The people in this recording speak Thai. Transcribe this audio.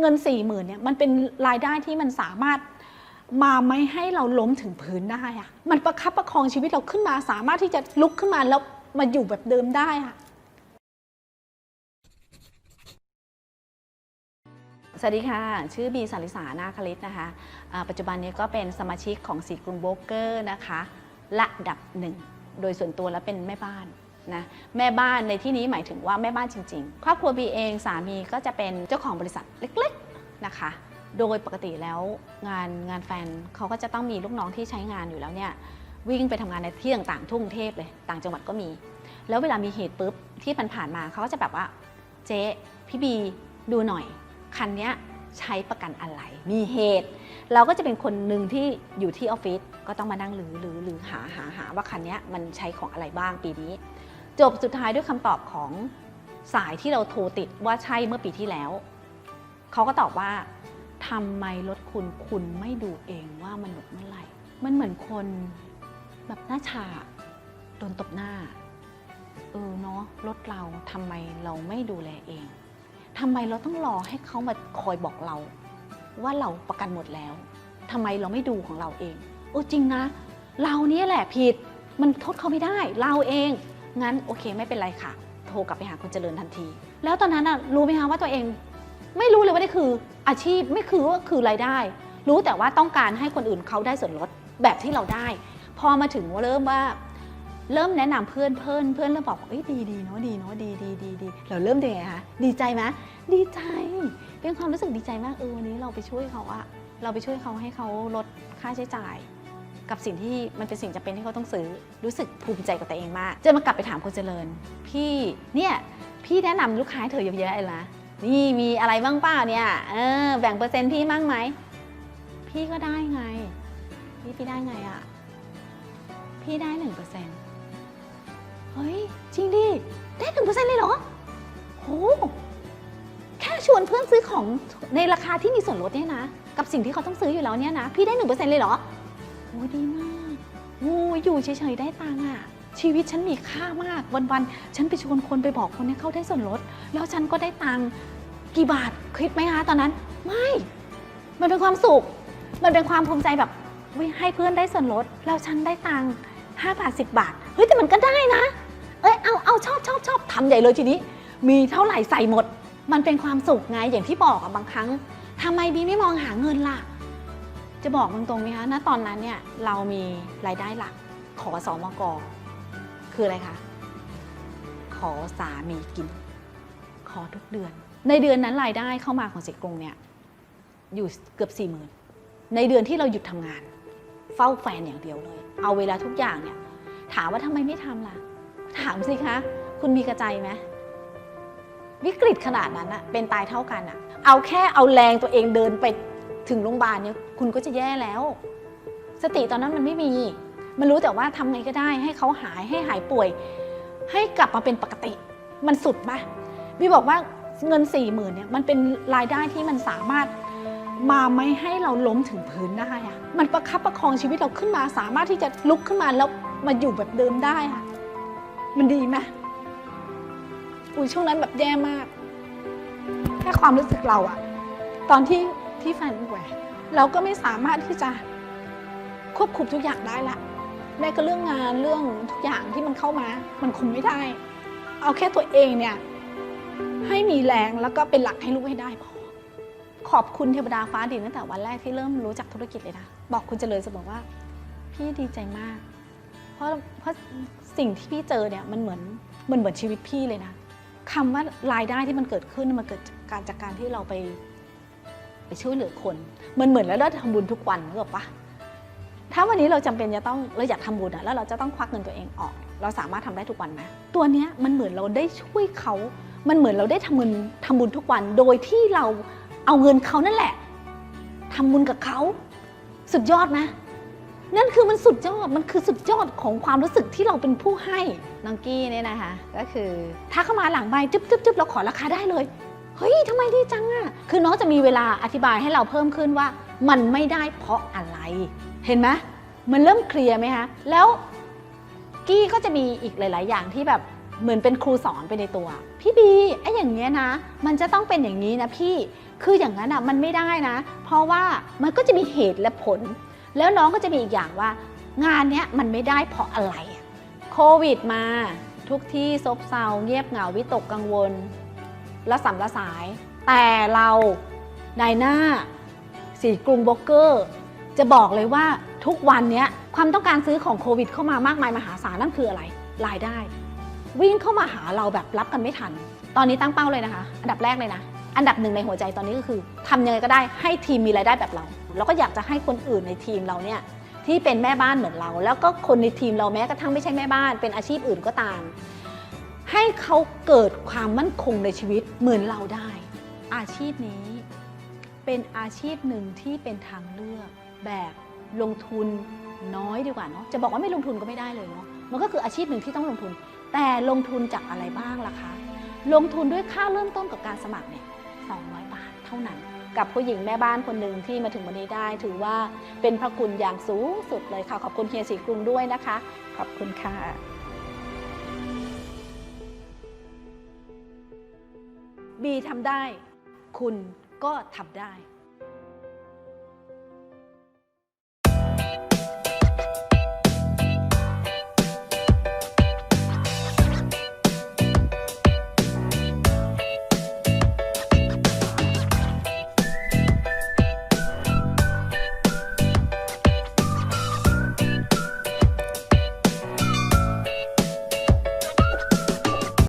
เงิน4ี่หมื่นเนี่ยมันเป็นรายได้ที่มันสามารถมาไม่ให้เราล้มถึงพื้นได้อะมันประคับประคองชีวิตเราขึ้นมา สามารถที่จะลุกขึ้นมาแล้วมาอยู่แบบเดิมได้ค่ะสวัสดีค่ะ ชื่อบีสาริสานาคลิตนะคะอ่าปัจจุบันนี้ก็เป็นสมาชิกของสีกรุงโบรกเกอร์นะคะระดับหนึ่ง โดยส่วนตัวแล้วเป็นแม่บ้าน นะแม่บ้านในที่นี้หมายถึงว่าแม่บ้านจริง ๆ ครอบครัวบีเองสามีก็จะเป็นเจ้าของบริษัทเล็กๆนะคะ โดยปกติแล้วงานงานแฟนเขาก็จะต้องมีลูกน้องที่ใช้งานอยู่แล้วเนี่ยวิ่งไปทำงานในที่ต่างๆ ทุ่งเทพเลย ต่างจังหวัดก็มี แล้วเวลามีเหตุปุ๊บที่มันผ่านมาเขาก็จะแบบว่าเจ๊พี่บีดูหน่อย คันนี้ใช้ประกันอะไร มีเหตุ เราก็จะเป็นคนหนึ่งที่อยู่ที่ออฟฟิศก็ต้องมานั่งหรือหรือหรือหาหาหาว่าคันนี้มันใช้ของอะไรบ้างปีนี้ จบสุดท้ายด้วยคำตอบของสายที่เราโทรติดว่าใช่เมื่อปีที่แล้ว เขาก็ตอบว่าทำไมรถคุณคุณไม่ดูเองว่ามันหมดเมื่อไหร่ มันเหมือนคนแบบหน้าชาโดนตบหน้า เออเนาะรถเราทำไมเราไม่ดูแลเองทำไมเราต้องรอให้เขามาคอยบอกเรา ว่าเราประกันหมดแล้วทำไมเราไม่ดูของเราเอง โอ้จริงนะ เราเนี่ยแหละผิด มันโทษเขาไม่ได้ เราเอง งั้นโอเคไม่เป็นไรค่ะ โทรกลับไปหาคุณเจริญทันที แล้วตอนนั้นน่ะรู้ไหมคะว่าตัวเอง ไม่รู้เลยว่านี่คืออาชีพไม่คือว่าคือรายได้ รู้แต่ว่าต้องการให้คนอื่นเขาได้ส่วนลดแบบที่เราได้ พอมาถึงว่าเริ่มว่า เริ่มแนะนำเพื่อนเพื่อนเพื่อนเริ่มบอกเอ้ยดีดีเนาะดีเนาะดีดีดีดีเราเริ่มยังไงคะดีใจไหมดีใจ เป็นความรู้สึกดีใจมากเออวันนี้เราไปช่วยเขาอะเราไปช่วยเขาให้เขาลดค่าใช้จ่าย กับสิ่งที่มันเป็นสิ่งจำเป็นที่เขาต้องซื้อ รู้สึกภูมิใจกับตัวเองมาก จะมากลับไปถามคุณเจริญ พี่เนี่ยพี่แนะนำลูกค้าให้เธอเยอะแยะเลยนะนี่มีอะไรบ้างเปล่าเนี่ยเออแบ่งเปอร์เซ็นต์พี่มั่งไหมพี่ก็ได้ไง พี่พี่ได้ไงอะพี่ได้หนึ่งเปอร์เซ็นต์เฮ้ยจริงดิได้หนึ่งเปอร์เซ็นต์เลยเหรอโหแค่ชวนเพื่อนซื้อของในราคาที่มีส่วนลดเนี่ยนะ กับสิ่งที่เขาต้องซื้ออยู่แล้วเนี่ยนะ พี่ได้หนึ่งเปอร์เซ็นต์เลยเหรอ โอ้ดีมากโอ้อยู่เฉยๆได้ตังค์อะชีวิตฉันมีค่ามากวันๆฉันไปชวนคนไปบอกคนให้เขาได้ส่วนลด แล้วฉันก็ได้ตังค์กี่บาทคิดไหมคะตอนนั้น ไม่ มันเป็นความสุข มันเป็นความภูมิใจแบบว้ยให้เพื่อนได้ส่วนลด แล้วฉันได้ตังค์ห้าบาทสิบบาท เฮ้ยแต่มันก็ได้นะ เอ้ยเอาเอาชอบชอบชอบทำใหญ่เลยทีนี้ มีเท่าไหร่ใส่หมด มันเป็นความสุขไงอย่างที่บอกอะบางครั้งทำไมบีไม่มองหาเงินล่ะ จะบอกตรงๆไหมคะ ณ ตอนนั้นเนี่ยเรามีรายได้หลักขอสอมกคืออะไรคะ ขอสามีกิน ขอทุกเดือน ในเดือนนั้นรายได้เข้ามาของเสิกรงเนี่ยอยู่เกือบสี่หมื่นในเดือนที่เราหยุดทำงาน เฝ้าแฟนอย่างเดียวเลย เอาเวลาทุกอย่างเนี่ยถามว่าทำไมไม่ทำล่ะ ถามสิคะ คุณมีกระใจไหมวิกฤตขนาดนั้นอะเป็นตายเท่ากันอะเอาแค่เอาแรงตัวเองเดินไป ถึงโรงพยาบาลเนี่ยคุณก็จะแย่แล้ว สติตอนนั้นมันไม่มี มันรู้แต่ว่าทำไงก็ได้ ให้เขาหายให้หายป่วย ให้กลับมาเป็นปกติ มันสุดปะบีบอกว่าเงินสี่หมื่นเนี่ยมันเป็นรายได้ที่มันสามารถมาไม่ให้เราล้มถึงพื้นได้อะมันประคับประคองชีวิตเราขึ้นมา สามารถที่จะลุกขึ้นมาแล้วมาอยู่แบบเดิมได้ค่ะ มันดีไหมอุ้ยช่วงนั้นแบบแย่มากแค่ความรู้สึกเราอะตอนที่ ที่แฟนป่วย เราก็ไม่สามารถที่จะควบคุมทุกอย่างได้ละแม้ก็เรื่องงานเรื่องทุกอย่างที่มันเข้ามา มันคุมไม่ได้ เอาแค่ตัวเองเนี่ยให้มีแรงแล้วก็เป็นหลักให้ลูกให้ได้พอขอบคุณเทวดาฟ้าดินตั้งแต่วันแรกที่เริ่มรู้จักธุรกิจเลยนะ บอกคุณเจริญเสมอว่า พี่ดีใจมาก เพราะเพราะสิ่งที่พี่เจอเนี่ยมันเหมือนมันเหมือนชีวิตพี่เลยนะคำว่ารายได้ที่มันเกิดขึ้นมันเกิดจากการจากการที่เราไป ไปช่วยเหลือคนมันเหมือนแล้วเราทำบุญทุกวันนึกออกปะถ้าวันนี้เราจำเป็นจะต้องเราอยากทำบุญอะแล้วเราจะต้องควักเงินตัวเองออก เราสามารถทำได้ทุกวันไหมตัวเนี้ยมันเหมือนเราได้ช่วยเขา มันเหมือนเราได้ทำบุญทำบุญทุกวัน โดยที่เราเอาเงินเขานั่นแหละทำบุญกับเขา สุดยอดนะ นั่นคือมันสุดยอดมันคือสุดยอดของความรู้สึกที่เราเป็นผู้ให้น้องกี้เนี่ยนะคะ ก็คือถ้าเข้ามาหลังใบจึ๊บจึ๊บจึ๊บเราขอราคาได้เลย เฮ้ยทำไมดีจังอะคือน้องจะมีเวลาอธิบายให้เราเพิ่มขึ้นว่า มันไม่ได้เพราะอะไร เห็นไหมมันเริ่มเคลียร์ไหมคะแล้วกี้ก็จะมีอีกหลาย ๆ อย่างที่แบบเหมือนเป็นครูสอนไปในตัว พี่บีไอ้อย่างเงี้ยนะ มันจะต้องเป็นอย่างนี้นะพี่คืออย่างนั้นอะมันไม่ได้นะ เพราะว่ามันก็จะมีเหตุและผล แล้วน้องก็จะมีอีกอย่างว่า งานเนี้ยมันไม่ได้เพราะอะไรโควิดมา ทุกที่ซบเซาเงียบเหงาวิตกกังวล ละสัมละสาย แต่เรานายหน้า สีกรุงโบรกเกอร์ จะบอกเลยว่าทุกวันนี้ความต้องการซื้อของโควิด เข้ามามากมายมหาศาลนั่นคืออะไร รายได้ วิ่งเข้ามาหาเราแบบรับกันไม่ทัน ตอนนี้ตั้งเป้าเลยนะคะ อันดับแรกเลยนะ อันดับหนึ่งในหัวใจตอนนี้ก็คือทำยังไงก็ได้ให้ทีมมีรายได้แบบเรา แล้วก็อยากจะให้คนอื่นในทีมเราเนี่ยที่เป็นแม่บ้านเหมือนเรา แล้วก็คนในทีมเราแม้กระทั่งไม่ใช่แม่บ้าน เป็นอาชีพอื่นก็ตาม ให้เขาเกิดความมั่นคงในชีวิตเหมือนเราได้ อาชีพนี้เป็นอาชีพหนึ่งที่เป็นทางเลือกแบบลงทุนน้อยดีกว่าเนาะจะบอกว่าไม่ลงทุนก็ไม่ได้เลยเนาะมันก็คืออาชีพหนึ่งที่ต้องลงทุน แต่ลงทุนจากอะไรบ้างล่ะคะ ลงทุนด้วยค่าเริ่มต้นกับการสมัครเนี่ย200 บาทเท่านั้น กับผู้หญิงแม่บ้านคนหนึ่งที่มาถึงวันนี้ได้ ถือว่าเป็นพระคุณอย่างสูงสุดเลยค่ะ ขอบคุณเฮียสีกรุงด้วยนะคะ ขอบคุณค่ะ บีทำได้ คุณก็ทำได้